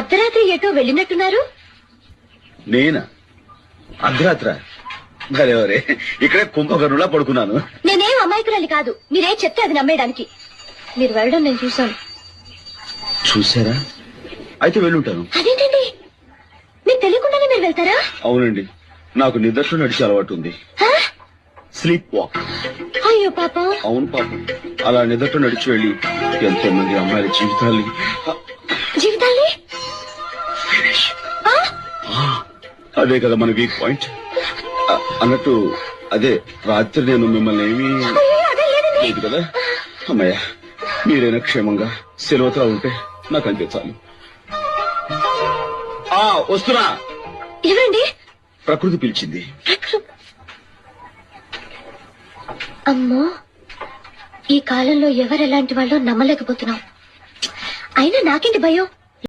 అర్ధరాత్రి ఎటో వెళ్ళినట్టున్నారు? నేనా? అర్ధరాత్ర? భలేవరే ఇక్కడే కుంభకర్ణులా పడుకున్నాను. నేనేం అమాయకురాలి కాదు. మీరేం చెప్తే అది నమ్మేయడానికి. మీరు వెళ్ళడం నేను చూశాను. చూసారా అయితే వెళ్ళుంటాను. అదేంటండి? మీకు తెలియకుండానే మీరు వెళ్తారా? అవునండి. నాకు నిదర్శనం నడిచే అలవాటు ఉంది. హా? Sleep walk. అయ్యో పాపం. అవును పాపం. అలా నిదట నడిచి వెళ్ళి ఎంతో మంది అమ్మాయిల జీవితాల్ని జీవితాల్ని? అదే కదా మన వీక్ పాయింట్. అన్నట్టు అదే రాత్రి నేను మిమ్మల్ని ఏమీ లేదు కదా? అమ్మయ్య మీరైనా క్షేమంగా సెలవుతా ఉంటే నాకు అంతే చాలు. ఆ వస్తున్నా. ఎవరండి ప్రకృతి పిలిచింది. అమ్మో ఈ కాలంలో ఎవరెలాంటి వాళ్ళో నమ్మలేకపోతున్నాం. అయినా నాకేంటి భయం?